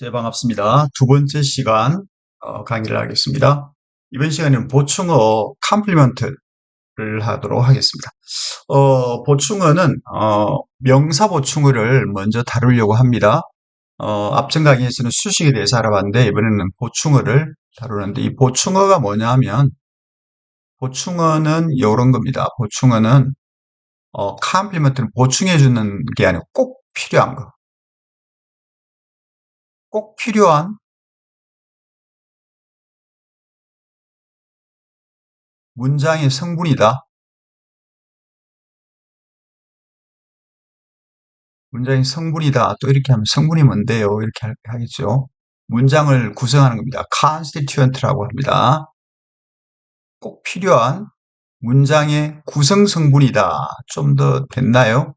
네, 반갑습니다. 두 번째 시간 어, 강의를 하겠습니다. 이번 시간에는 보충어 컴플리먼트를 하도록 하겠습니다. 어, 보충어는 어, 명사 보충어를 먼저 다루려고 합니다. 어, 앞전 강의에서는 수식에 대해서 알아봤는데 이번에는 보충어를 다루는데 이 보충어가 뭐냐 하면 보충어는 이런 겁니다. 보충어는 어, 컴플리먼트는 보충해 주는 게 아니고 꼭 필요한 거. 꼭 필요한 문장의 성분이다. 문장의 성분이다. 또 이렇게 하면 성분이 뭔데요? 이렇게 하겠죠. 문장을 구성하는 겁니다. constituent라고 합니다. 꼭 필요한 문장의 구성 성분이다. 좀 더 됐나요?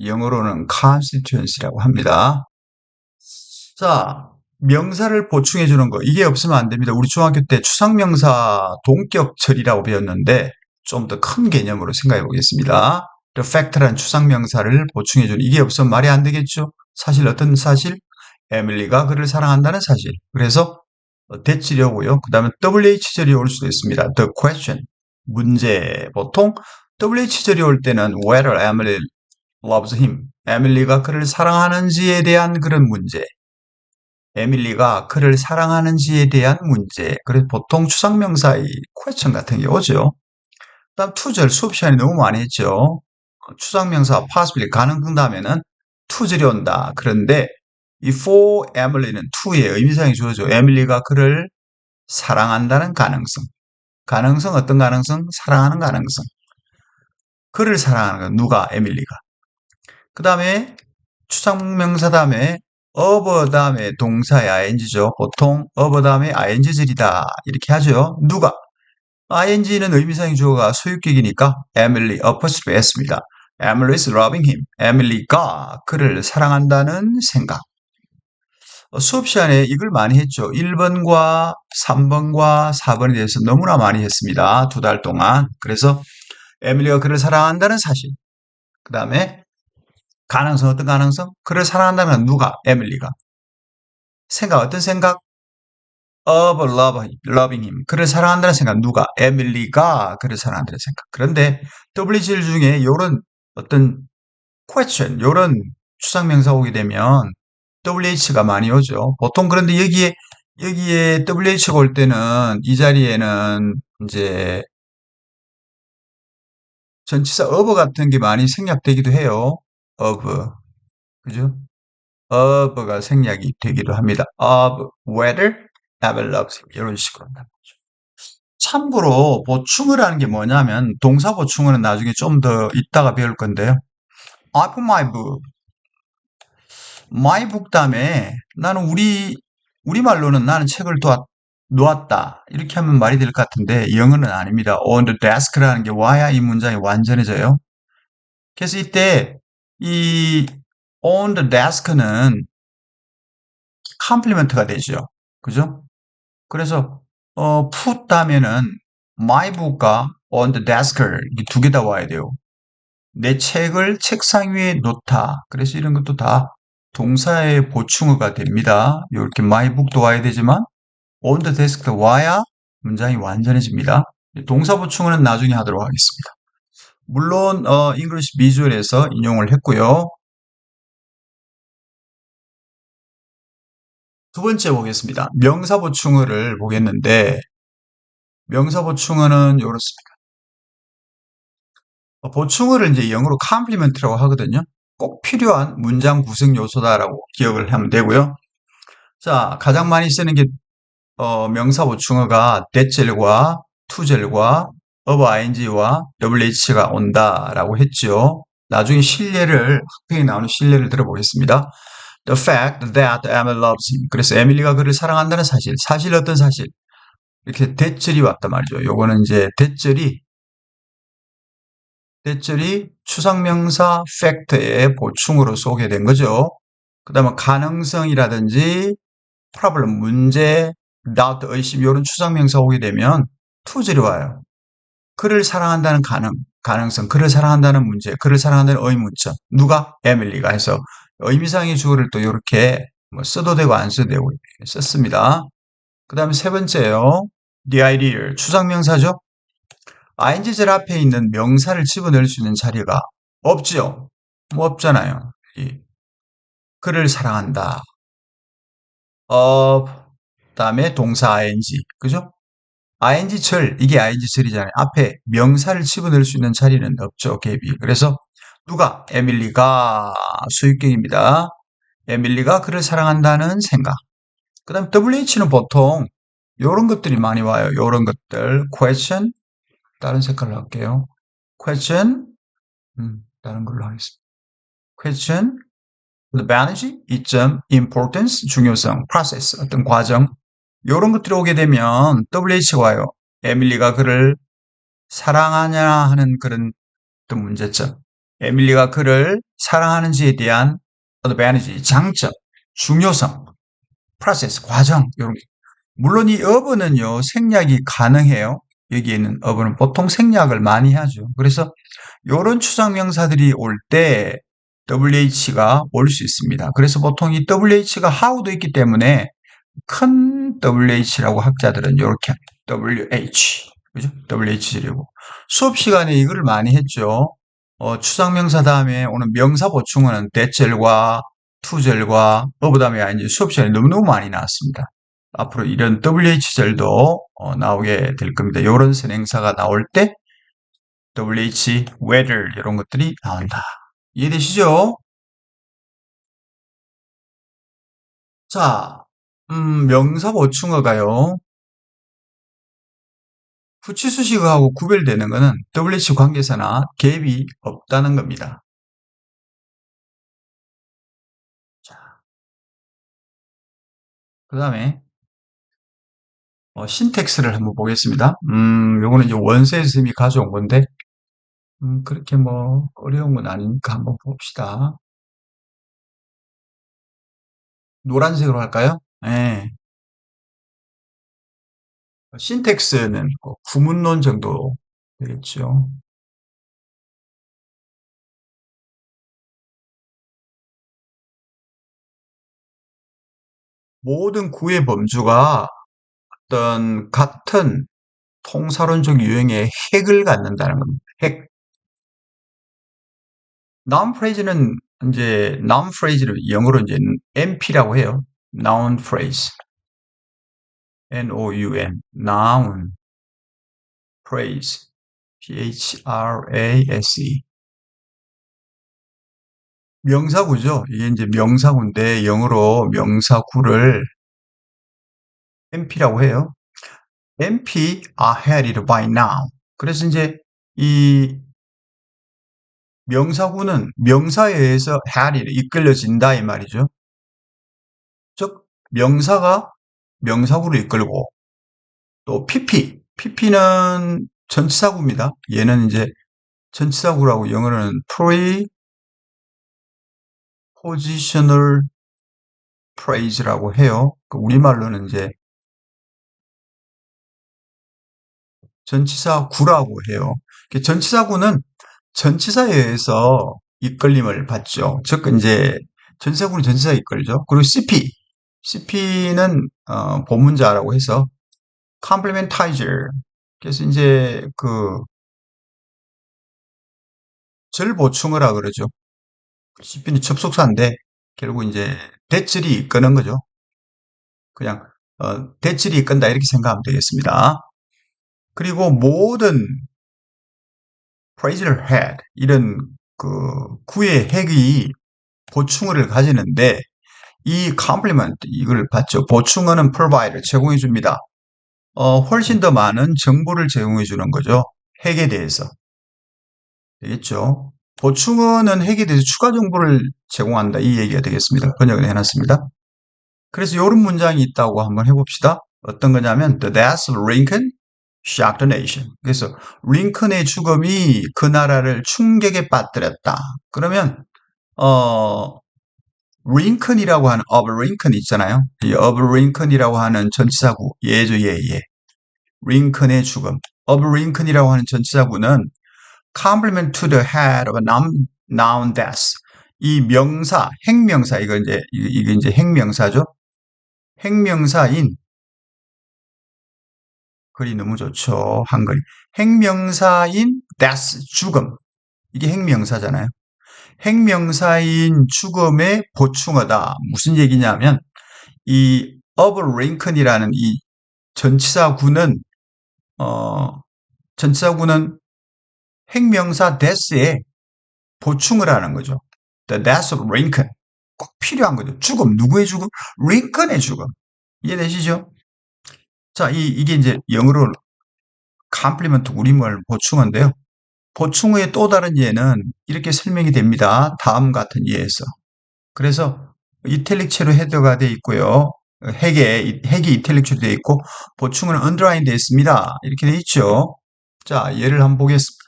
영어로는 constituency라고 합니다. 자, 명사를 보충해 주는 거 이게 없으면 안 됩니다. 우리 중학교 때 추상명사 동격처리라고 배웠는데 좀 더 큰 개념으로 생각해 보겠습니다. the fact라는 추상명사를 보충해 주는 이게 없으면 말이 안 되겠죠. 사실 어떤 사실? 에밀리가 그를 사랑한다는 사실. 그래서 대치려고요. 그 다음에 WH절이 올 수도 있습니다. The question, 문제. 보통 WH절이 올 때는 whether Emily loves him. 에밀리가 그를 사랑하는지에 대한 그런 문제. 에밀리가 그를 사랑하는지에 대한 문제. 그래서 보통 추상명사의 question 같은 게 오죠. 그 다음 투절 수업 시간에 너무 많이 했죠. 추상명사 possibly 다음에는 투절이 온다. 그런데 이 for Emily는 to의 의미상이 주어져. 에밀리가 그를 사랑한다는 가능성. 가능성 어떤 가능성? 사랑하는 가능성. 그를 사랑하는 건 누가? 에밀리가. 그 다음에 추상명사 다음에 of 다음에 동사의 ing죠. 보통 of 다음에 ing절이다. 이렇게 하죠. 누가? ing는 의미상의 주어가 소유격이니까 Emily apostrophe s입니다. Emily is loving him. 에밀리가 그를 사랑한다는 생각. 어, 수업 시간에 이걸 많이 했죠. 1번과 3번과 4번에 대해서 너무나 많이 했습니다. 두 달 동안. 그래서 에밀리가 그를 사랑한다는 사실. 그 다음에 가능성 어떤 가능성? 그를 사랑한다는 건 누가? 에밀리가. 생각 어떤 생각? of love, loving him. 그를 사랑한다는 생각 누가? 에밀리가 그를 사랑한다는 생각. 그런데 WGL 중에 이런 어떤 question, 이런 추상명사 오게 되면 WH가 많이 오죠. 보통 그런데 여기에 여기에 WH가 올 때는 이 자리에는 이제 전치사 of 같은 게 많이 생략되기도 해요. Of. 그죠? of가 생략이 되기도 합니다. of whether Abel loves him. 이런 식으로 거죠. 참고로 보충을 하는 게 뭐냐면 동사 보충은 나중에 좀 더 이따가 배울 건데요. Put my book. my book 다음에 나는 우리 우리 말로는 나는 책을 놓았, 놓았다. 이렇게 하면 말이 될 것 같은데 영어는 아닙니다. on the desk라는 게 와야 이 문장이 완전해져요. 그래서 이때 이 on the desk는 컴플리먼트가 되죠. 그죠? 그래서 어, put 다음에는 my book과 on the desk 두개 다 와야 돼요. 내 책을 책상 위에 놓다. 그래서 이런 것도 다 동사의 보충어가 됩니다. 이렇게 my book도 와야 되지만 on the desk도 와야 문장이 완전해집니다. 동사 보충어는 나중에 하도록 하겠습니다. 물론 어, English Visual에서 인용을 했고요. 두 번째 보겠습니다. 명사 보충어를 보겠는데 명사 보충어는 이렇습니다. 어, 보충어를 이제 영어로 컴플리먼트라고 하거든요. 꼭 필요한 문장 구성 요소다라고 기억을 하면 되고요. 자, 가장 많이 쓰는 게 어, 명사 보충어가 대절과 투절과 of ing와 wh가 온다라고 했죠. 나중에 실례를 학교에 나오는 실례를 들어보겠습니다. The fact that Emily loves him. 그래서 에밀리가 그를 사랑한다는 사실. 사실 어떤 사실? 이렇게 대절이 왔단 말이죠. 요거는 이제 대절이 대절이 추상명사 fact의 보충으로 소개된 거죠. 그 다음에 가능성이라든지 problem, 문제, doubt, 의심 이런 추상명사 오게 되면 투절이 와요. 그를 사랑한다는 가능, 가능성, 그를 사랑한다는 문제, 그를 사랑한다는 의문점. 누가? 에밀리가 해서 의미상의 주어를 또 이렇게 뭐 써도 되고 안 써도 되고 썼습니다. 그 다음에 세 번째요. the ideal 추상명사죠. ing절 앞에 있는 명사를 집어넣을 수 있는 자리가 없지요. 뭐 없잖아요. 그를 사랑한다. of 다음에 동사 ing 그죠? Ing절 이게 ing절이잖아요. 앞에 명사를 집어넣을 수 있는 자리는 없죠. 갭이. 그래서 누가 에밀리가 수익경입니다. 에밀리가 그를 사랑한다는 생각. 그 다음 WH는 보통 이런 것들이 많이 와요. 이런 것들. question 다른 색깔로 할게요. question 음, 다른 걸로 하겠습니다. question advantage 이점 importance 중요성 process 어떤 과정 이런 것들이 오게 되면 WH가 와요. 에밀리가 그를 사랑하냐 하는 그런 어떤 문제점. 에밀리가 그를 사랑하는지에 대한 advantage, 장점, 중요성, process, 과정, 이런 게. 물론 이 어브는요, 생략이 가능해요. 여기에 있는 어브는 보통 생략을 많이 하죠. 그래서 이런 추상 명사들이 올 때 WH가 올 수 있습니다. 그래서 보통 이 WH가 how도 있기 때문에 큰 WH라고 학자들은 이렇게 WH, 그죠? WH라고. 수업 시간에 이거를 많이 했죠. 어, 추상명사 다음에 오는 명사 보충어는 대절과 투절과 어부 다음에 이제 수업 시간에 너무너무 많이 나왔습니다. 앞으로 이런 WH절도 어, 나오게 될 겁니다. 이런 선행사가 나올 때 WH, whether 이런 것들이 나온다. 이해되시죠? 자, 음, 명사 보충어가요. 후치수식어하고 구별되는 것은 WH 관계사나 갭이 없다는 겁니다. 자, 그 다음에 어, 신텍스를 한번 보겠습니다. 음, 요거는 이제 원세 선생님이 가져온 건데 음, 그렇게 뭐 어려운 건 아니니까 한번 봅시다. 노란색으로 할까요? 네. 신텍스는 뭐 구문론 정도 되겠죠. 모든 구의 범주가 어떤 같은 통사론적 유형의 핵을 갖는다는 겁니다. 핵. phrase는 이제 phrase를 영어로 이제 NP라고 해요. Noun phrase. N-O-U-N. noun phrase. P-H-R-A-S-E. 명사구죠. 이게 이제 명사구인데 영어로 명사구를 NP라고 해요. NP are headed by now. 그래서 이제 이 명사구는 명사에 의해서 headed, 이끌려진다 이 말이죠. 즉 명사가 명사구를 이끌고 또 PP, PP는 전치사구입니다. 얘는 이제 전치사구라고 영어로는 pre positional phrase라고 해요. 그 우리말로는 이제 전치사구라고 해요. 전치사구는 전치사에 의해서 이끌림을 받죠. 즉 이제 전치사구는 전치사에 이끌죠. 그리고 CP, CP는 어, 보문자라고 해서 complementizer. 그래서 이제 그 절 보충어라 그러죠. CP는 접속사인데 결국 이제 대절이 이끄는 거죠. 그냥 어, 대절이 이끈다 이렇게 생각하면 되겠습니다. 그리고 모든 프레이즈를 had 이런 그 구의 핵이 보충어를 가지는데 이 complement 이걸 받죠. 보충어는 provide 제공해 줍니다. 어, 훨씬 더 많은 정보를 제공해 주는 거죠. 핵에 대해서. 되겠죠? 보충어는 핵에 대해서 추가 정보를 제공한다. 이 얘기가 되겠습니다. 번역을 해놨습니다. 그래서 이런 문장이 있다고 한번 해봅시다. 어떤 거냐면 The death of Lincoln shocked the nation. 그래서 링컨의 죽음이 그 나라를 충격에 빠뜨렸다. 그러면 어 링컨이라고 하는 of 링컨 있잖아요. 이 of 링컨이라고 하는 전치사구 예죠 예 예. 링컨의 죽음. of 링컨이라고 하는 전치사구는 complement to the head of a noun, noun death. 이 명사, 행명사, 이거 이제, 이게 이제 행명사죠? 행명사인, 글이 너무 좋죠. 한글. 행명사인 death, 죽음. 이게 행명사잖아요. 행명사인 죽음의 보충어다. 무슨 얘기냐면, 이 of Lincoln이라는 이 전치사구는, 어, 전치사구는 행명사 death에 보충을 하는 거죠. The death of Lincoln. 꼭 필요한 거죠. 죽음. 누구의 죽음? 링컨의 죽음. 이해되시죠? 자, 이, 이게 이제 영어로 컴플리먼트 우리말 보충어인데요. 보충어의 또 다른 예는 이렇게 설명이 됩니다. 다음 같은 예에서. 그래서 이탈릭체로 헤더가 되어 있고요. 핵에, 핵이 이탈릭체로 되어 있고 보충어는 언더라인 되어 있습니다. 이렇게 되어 있죠. 자, 예를 한번 보겠습니다.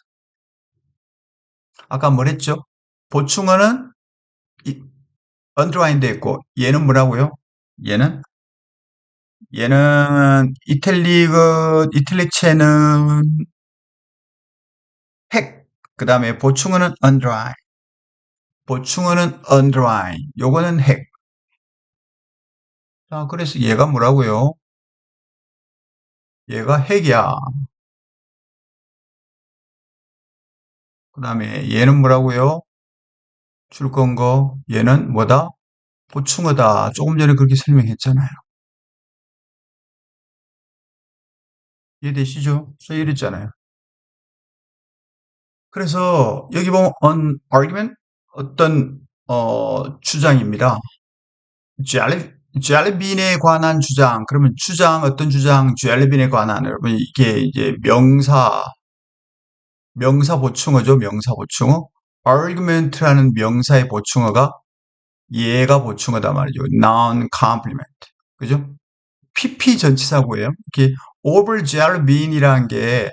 아까 뭐랬죠? 보충어는 언더라인 되어 있고 얘는 뭐라고요? 얘는 얘는 이탈릭 이탈릭체는 핵, 그 다음에 보충어는 underline, 보충어는 underline, 요거는 핵. 자, 그래서 얘가 뭐라고요? 얘가 핵이야. 그 다음에 얘는 뭐라고요? 줄건 거, 얘는 뭐다? 보충어다. 조금 전에 그렇게 설명했잖아요. 이해되시죠? 써 이랬잖아요. 그래서 여기 보면 on argument 어떤 어, 주장입니다. 젤리 젤리빈에 관한 주장. 그러면 주장 어떤 주장? 젤리빈에 관한 여러분 이게 이제 명사 명사 보충어죠. 명사 보충어. argument라는 명사의 보충어가 얘가 보충어다 말이죠. noun complement. 그죠? PP 전치사구예요. 이게 over jellybean이라는 게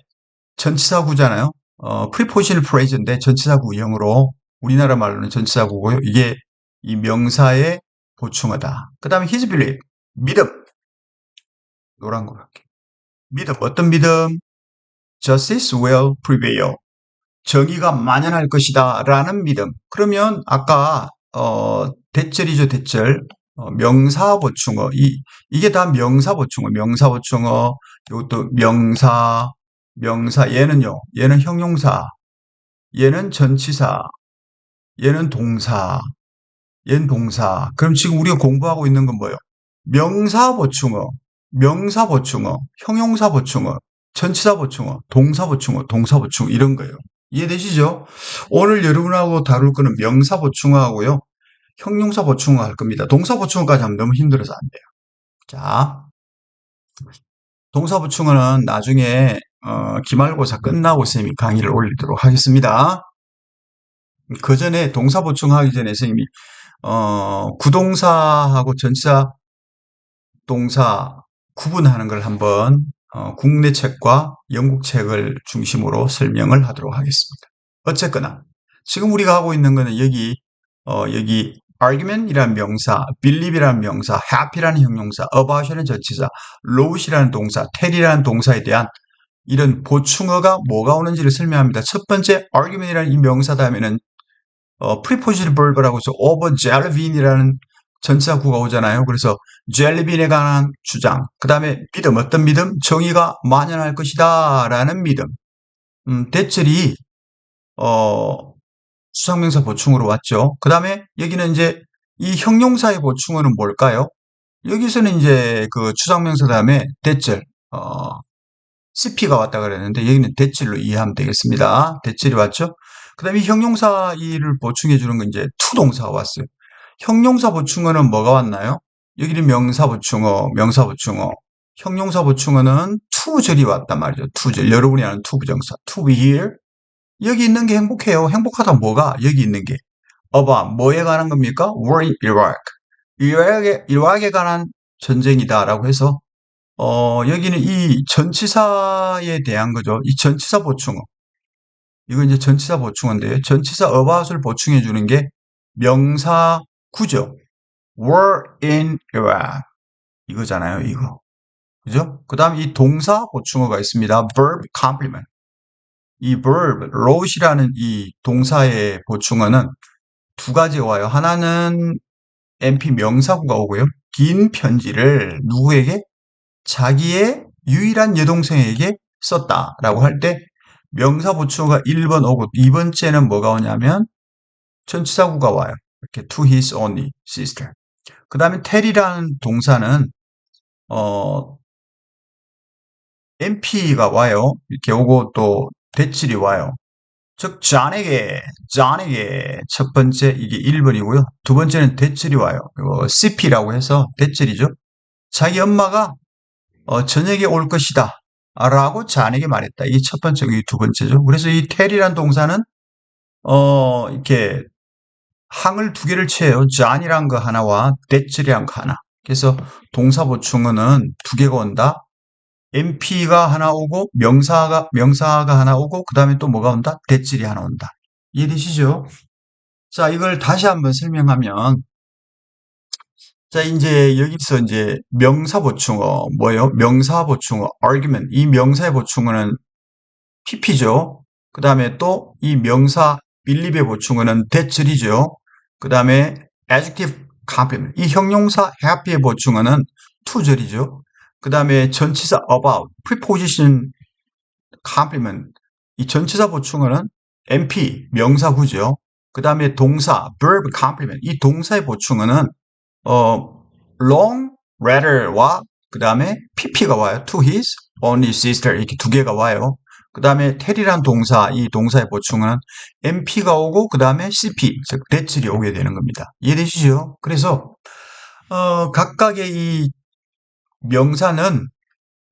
전치사구잖아요. 어, prepositional phrase인데 전치사 구형으로 우리나라 말로는 전치사 구고요. 이게 이 명사의 보충어다. 그 다음에 his belief, 믿음. 노란 거 할게. 믿음, 어떤 믿음? Justice will prevail. 정의가 만연할 것이다. 라는 믿음. 그러면 아까 어, 대절이죠, 대절. 어, 명사 보충어. 이, 이게 다 명사 보충어. 명사 보충어. 이것도 명사, 명사. 얘는요. 얘는 형용사. 얘는 전치사. 얘는 동사. 얘는 동사. 그럼 지금 우리가 공부하고 있는 건 뭐예요? 명사 보충어, 명사 보충어, 형용사 보충어, 전치사 보충어, 동사 보충어, 동사 보충어 이런 거예요. 이해되시죠? 오늘 여러분하고 다룰 거는 명사 보충어하고요. 형용사 보충어 할 겁니다. 동사 보충어까지 하면 너무 힘들어서 안 돼요. 자, 동사 보충어는 나중에 어, 기말고사 끝나고 선생님이 강의를 올리도록 하겠습니다. 그 전에 동사 보충하기 전에 선생님이 어, 구동사하고 전치사 동사 구분하는 걸 한번 어, 국내 책과 영국 책을 중심으로 설명을 하도록 하겠습니다. 어쨌거나 지금 우리가 하고 있는 거는 여기 어, 여기 argument이라는 명사, believe이라는 명사, happy라는 형용사, about이라는 전치사, load이라는 동사, tell이라는 동사에 대한 이런 보충어가 뭐가 오는지를 설명합니다. 첫 번째 argument이라는 이 명사 다음에는 어, prepositional verb라고 해서 over jellybean이라는 전치사구가 오잖아요. 그래서 jellybean에 관한 주장. 그 다음에 믿음. 어떤 믿음? 정의가 만연할 것이다. 라는 믿음. 음, 대절이 어, 수상명사 보충으로 왔죠. 그 다음에 여기는 이제 이 형용사의 보충어는 뭘까요? 여기서는 이제 그 추상명사 다음에 대절, 어, CP가 왔다 그랬는데 여기는 대절로 이해하면 되겠습니다. 대절이 왔죠? 그 다음에 형용사 이를 보충해 주는 건 이제 투동사가 왔어요. 형용사 보충어는 뭐가 왔나요? 여기는 명사 보충어, 명사 보충어. 형용사 보충어는 투절이 왔단 말이죠. 투절. 여러분이 아는 투부정사. to be here. 여기 있는 게 행복해요. 행복하다 뭐가? 여기 있는 게. 어바, 뭐에 관한 겁니까? war in Iraq. 이락에, 이락에 관한 전쟁이다라고 해서, 어, 여기는 이 전치사에 대한 거죠. 이 전치사 보충어. 이거 이제 전치사 보충어인데요. 전치사 about을 보충해 주는 게 명사 구죠. were in Iraq. 이거잖아요, 이거. 그죠? 그 다음 이 동사 보충어가 있습니다. verb complement. 이 verb, wrote이라는 이 동사의 보충어는 두 가지가 와요. 하나는 MP 명사구가 오고요. 긴 편지를 누구에게? 자기의 유일한 여동생에게 썼다라고 할 때 명사 보충어가 1번 오고 2번째는 뭐가 오냐면 전치사구가 와요. 이렇게 to his only sister. 그 다음에 tell이라는 동사는 어 MP가 와요. 이렇게 오고 또 대칠이 와요. 즉 존에게 존에게 첫 번째 이게 1번이고요. 두 번째는 대칠이 와요. 이거 CP라고 해서 대칠이죠. 자기 엄마가 어, 저녁에 올 것이다. 라고 잔에게 말했다. 이게 첫 번째, 이게 두 번째죠. 그래서 이 텔이란 동사는, 어, 이렇게 항을 두 개를 채요. 잔이란 거 하나와 대칠이란 거 하나. 그래서 동사 보충어는 두 개가 온다. MP가 하나 오고, 명사가, 명사가 하나 오고, 그 다음에 또 뭐가 온다? 대칠이 하나 온다. 이해되시죠? 자, 이걸 다시 한번 설명하면, 자, 이제 여기서 이제 명사 보충어 뭐예요? 명사 보충어 argument 이 명사의 보충어는 pp죠. 그 다음에 또 이 명사 believe의 보충어는 that이죠. 그 다음에 adjective complement 이 형용사 happy의 보충어는 to절이죠. 그 다음에 전치사 about preposition complement 이 전치사 보충어는 mp 명사구죠. 그 다음에 동사 verb complement 이 동사의 보충어는 어, long letter와 그 다음에 pp가 와요. to his only sister 이렇게 두 개가 와요. 그 다음에 tell이란 동사, 이 동사의 보충은 mp가 오고 그 다음에 cp, 즉 대칠이 오게 되는 겁니다. 이해되시죠? 그래서 어, 각각의 이 명사는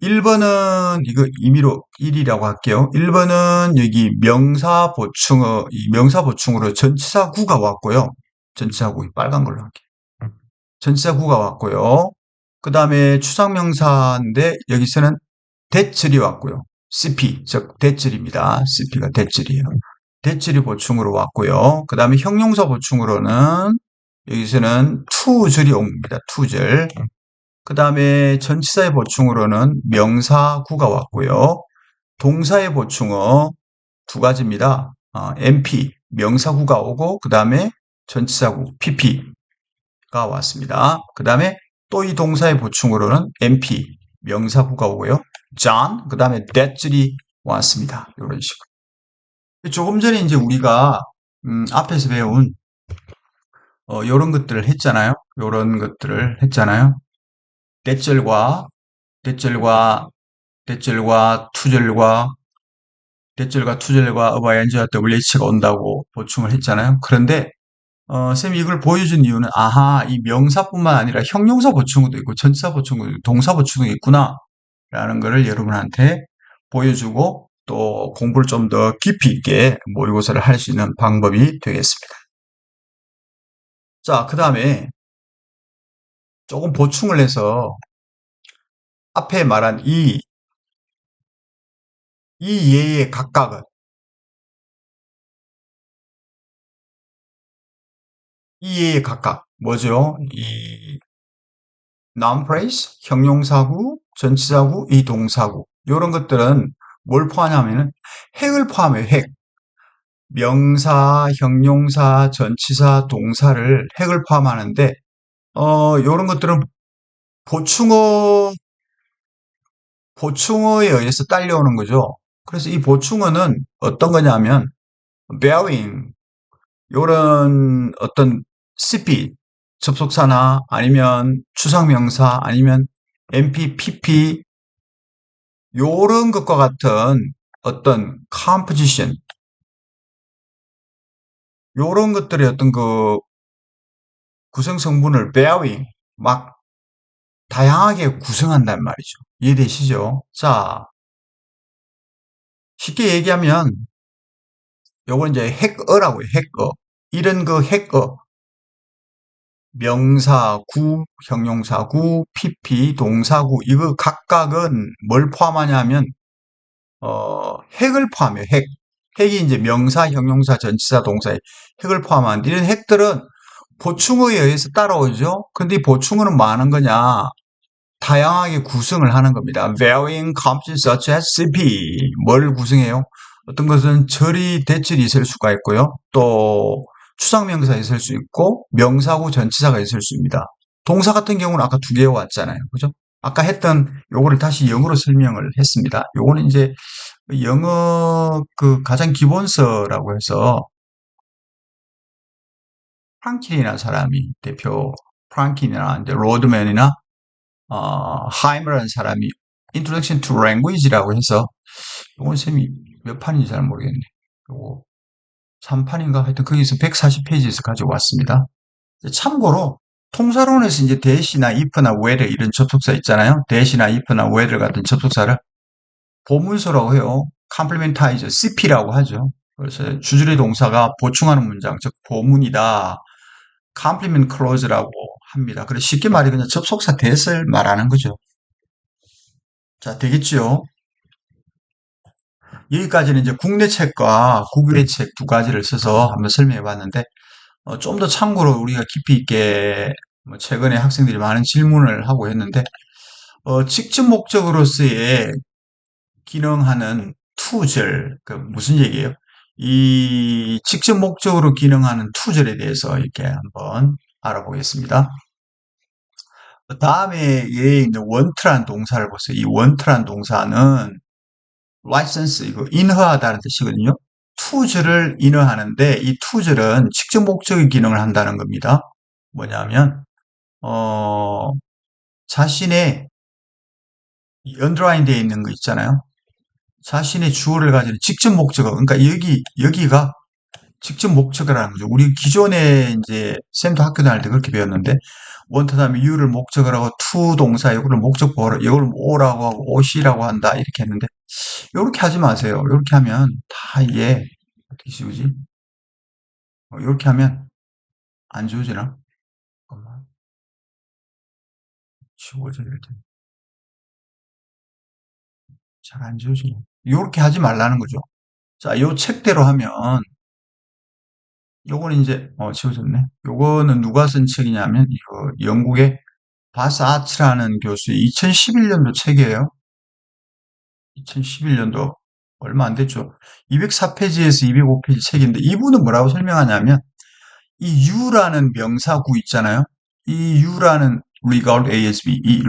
1번은 이거 임의로 1이라고 할게요. 1번은 여기 명사 보충어, 명사 보충으로 전치사 구가 왔고요. 전치사 구 빨간 걸로 할게요. 전치사구가 왔고요. 그 다음에 추상명사인데 여기서는 대절이 왔고요. CP, 즉 대절입니다. CP가 대절이에요. 대절이 보충으로 왔고요. 그 다음에 형용사 보충으로는 여기서는 투절이 옵니다. 투절. 그 다음에 전치사의 보충으로는 명사구가 왔고요. 동사의 보충어 두 가지입니다. 어, MP, 명사구가 오고 그 다음에 전치사구, PP, 가 왔습니다. 그 다음에 또 이 동사의 보충으로는 MP, 명사구가 오고요. John, 그 다음에 that이 왔습니다. 이런 식으로. 조금 전에 이제 우리가 음, 앞에서 배운 어, 이런 것들을 했잖아요. 이런 것들을 했잖아요. 대절과 대절과 대절과 투절과 대절과 투절과 어바이엔즈와 WH가 온다고 보충을 했잖아요. 그런데 어, 쌤이 이걸 보여준 이유는 아하 이 명사뿐만 아니라 형용사 보충도 있고 전치사 있고 동사 보충도 있구나 라는 것을 여러분한테 보여주고 또 공부를 좀 더 깊이 있게 모의고사를 할 수 있는 방법이 되겠습니다. 자, 그 다음에 조금 보충을 해서 앞에 말한 이, 이 예의 각각은 이에 각각 뭐죠? 이 noun phrase, 형용사구, 전치사구, 이 동사구 이런 것들은 뭘 포함하냐면은 핵을 포함해요. 핵. 명사, 형용사, 전치사, 동사를 핵을 포함하는데 어 이런 것들은 보충어 보충어에 의해서 딸려오는 거죠. 그래서 이 보충어는 어떤 거냐면 bearing 이런 어떤 CP 접속사나 아니면 추상명사 아니면 MP, PP 요런 것과 같은 어떤 컴포지션 요런 것들의 어떤 그 구성 성분을 bearing 막 다양하게 구성한단 말이죠. 이해되시죠? 자, 쉽게 얘기하면 요건 이제 핵어라고요. 핵어. 이런 그 핵어 명사구, 형용사구, PP, 동사구 이거 각각은 뭘 포함하냐면 어, 핵을 포함해요. 핵. 핵이 이제 명사, 형용사, 전치사, 동사의 핵을 포함한 이런 핵들은 보충어에 의해서 따라오죠. 근데 이 보충어는 뭐 하는 거냐? 다양하게 구성을 하는 겁니다. Varying components such as CP 뭘 구성해요? 어떤 것은 절이, 대절이 있을 수가 있고요. 또 추상명사가 있을 수 있고 명사구 전치사가 있을 수 있습니다. 동사 같은 경우는 아까 두 개 왔잖아요. 그죠? 아까 했던 요거를 다시 영어로 설명을 했습니다. 요거는 이제 영어 그 가장 기본서라고 해서 프랑킬이나 사람이 대표 프랑킬이나 이제 로드맨이나 어, 하이머라는 사람이 Introduction to Language라고 해서 요건 쌤이 몇 판인지 잘 모르겠네. 요거 3판인가 하여튼 거기서 140페이지에서 가져왔습니다. 참고로 통사론에서 이제 대시나 if나 whether 이런 접속사 있잖아요. 대시나 if나 whether 같은 접속사를 보문서라고 해요. 컴플리멘타이저 CP라고 하죠. 그래서 주절의 동사가 보충하는 문장, 즉 보문이다. 컴플리멘 클로즈라고 합니다. 그래서 쉽게 말해 그냥 접속사 대을 말하는 거죠. 자, 되겠죠? 여기까지는 이제 국내 책과 국외 책 두 가지를 써서 한번 설명해 봤는데 어, 좀 더 참고로 우리가 깊이 있게 뭐 최근에 학생들이 많은 질문을 하고 했는데 어, 직접 목적으로서의 기능하는 투절 그 무슨 얘기예요? 이 직접 목적으로 기능하는 투절에 대해서 이렇게 한번 알아보겠습니다. 다음에 얘 있는 원트란 동사를 보세요. 이 원트란 동사는 license 이거 인허하다는 뜻이거든요. 투절을 인허하는데 이 투절은 직접 목적의 기능을 한다는 겁니다. 뭐냐면 어 자신의 언드라인 되어 있는 거 있잖아요. 자신의 주어를 가지는 직접 목적어 그러니까 여기 여기가 직접 목적어라는 거죠. 우리 기존에 이제 쌤도 학교 다닐 때 그렇게 배웠는데 원터 다음에 you를 목적을 하고 to 동사 이거를 목적보호로 이걸 오라고 하고 오시라고 한다 이렇게 했는데 이렇게 하지 마세요. 이렇게 하면 다 이게 어떻게 지우지? 이렇게 어, 하면 안 지워지나? 잠깐만. 지워져야 될 텐데. 잘 안 지워지네. 이렇게 하지 말라는 거죠. 자, 요 책대로 하면 요거는 이제 어 지워졌네. 요거는 누가 쓴 책이냐면 이거 영국의 바사아츠라는 교수의 2011년도 책이에요. 2011년도 얼마 안 됐죠. 204페이지에서 205페이지 책인데 이분은 뭐라고 설명하냐면 이 U라는 명사구 있잖아요. 이 U라는 regard ASB 이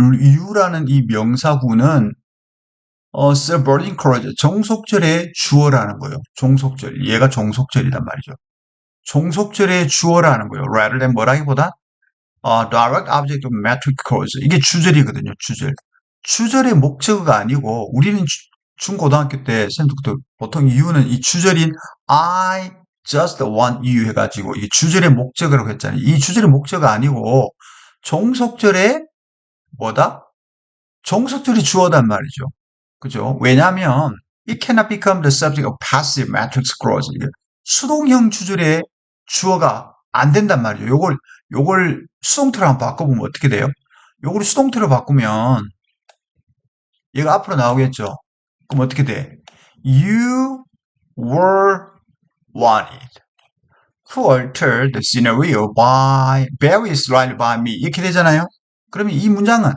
U라는 이 명사구는 어, subordinate clause 종속절의 주어라는 거예요. 종속절 얘가 종속절이란 말이죠. 종속절의 주어라는 거예요. rather than 뭐라기보다 어, direct object of metric clause 이게 주절이거든요. 주절. 주절의 목적어가 아니고 우리는 주, 중고등학교 때 쌤도 보통 이유는 이 주절인 I just want you 해가지고 이 주절의 목적어라고 했잖아요. 이 주절의 목적어가 아니고 종속절의 뭐다? 종속절이 주어단 말이죠. 그죠? 왜냐하면 it cannot become the subject of passive matrix clause. 수동형 주절의 주어가 안 된단 말이에요. 요걸 요걸 수동태로 한번 바꿔보면 어떻게 돼요? 요걸 수동태로 바꾸면 얘가 앞으로 나오겠죠. 그럼 어떻게 돼? You were wanted to alter the scenario by very slightly by me 이렇게 되잖아요. 그러면 이 문장은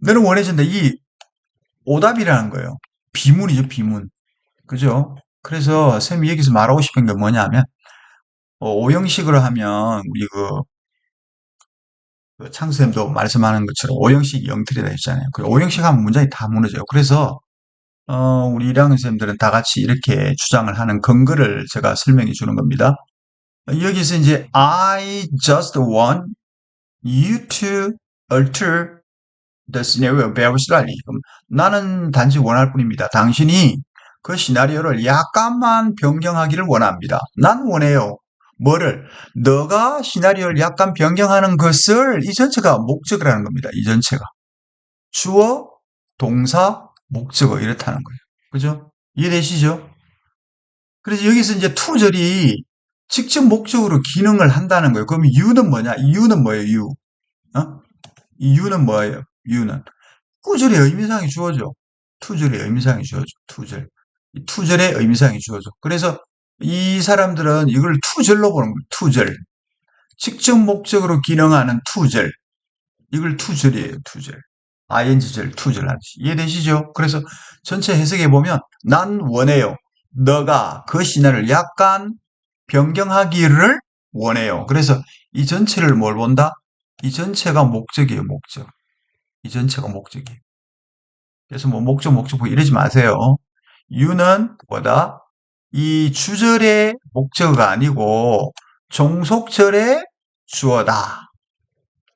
너는 원해진다. 이 오답이라는 거예요. 비문이죠, 비문. 그죠? 그래서 쌤이 여기서 말하고 싶은 게 뭐냐면 어, 오형식으로 하면 우리 그, 그 창수쌤도 말씀하는 것처럼 오형식 영틀이다 했잖아요. 그 오형식 하면 문장이 다 무너져요. 그래서 어, 우리 1학년 쌤들은 다 같이 이렇게 주장을 하는 근거를 제가 설명해 주는 겁니다. 여기서 이제 I just want you to alter the scenario very slightly. 나는 단지 원할 뿐입니다. 당신이 그 시나리오를 약간만 변경하기를 원합니다. 난 원해요. 뭐를? 너가 시나리오를 약간 변경하는 것을 이 전체가 목적이라는 겁니다. 이 전체가. 주어, 동사, 목적어 이렇다는 거예요. 그죠? 이해되시죠? 그래서 여기서 이제 투절이 직접 목적으로 기능을 한다는 거예요. 그럼 유는 뭐냐? 유는 뭐예요? 유. 어? 이 유는 뭐예요? 유는 꾸절의 의미상이 주어져. 투절의 의미상이 주어져. 투절. 투절의 의미상이 주어져. 그래서 이 사람들은 이걸 투절로 보는 거예요. 투절. 직접 목적으로 기능하는 투절. 이걸 투절이에요. 투절. ing절, 투절 하듯이. 이해되시죠? 그래서 전체 해석해 보면 난 원해요. 너가 그 신화를 약간 변경하기를 원해요. 그래서 이 전체를 뭘 본다? 이 전체가 목적이에요, 목적. 이 전체가 목적이에요. 그래서 뭐 목적, 목적보 이러지 마세요. you는 뭐다? 이 주절의 목적어가 아니고 종속절의 주어다.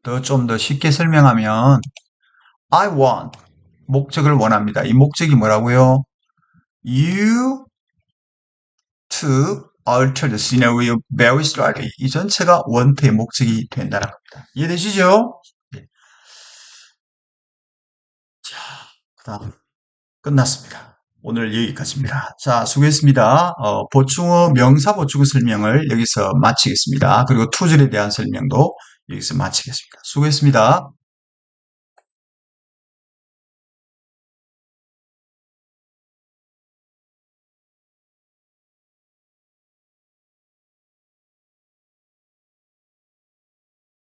더좀더 쉽게 설명하면 I want 목적을 원합니다. 이 목적이 뭐라고요? You to alter the scenario very slightly. 이 전체가 want의 목적이 된다는 겁니다. 이해되시죠? 네. 자, 그 다음 끝났습니다. 오늘 여기까지입니다. 자, 수고했습니다. 어, 보충어, 명사 보충어 설명을 여기서 마치겠습니다. 그리고 투절에 대한 설명도 여기서 마치겠습니다. 수고했습니다.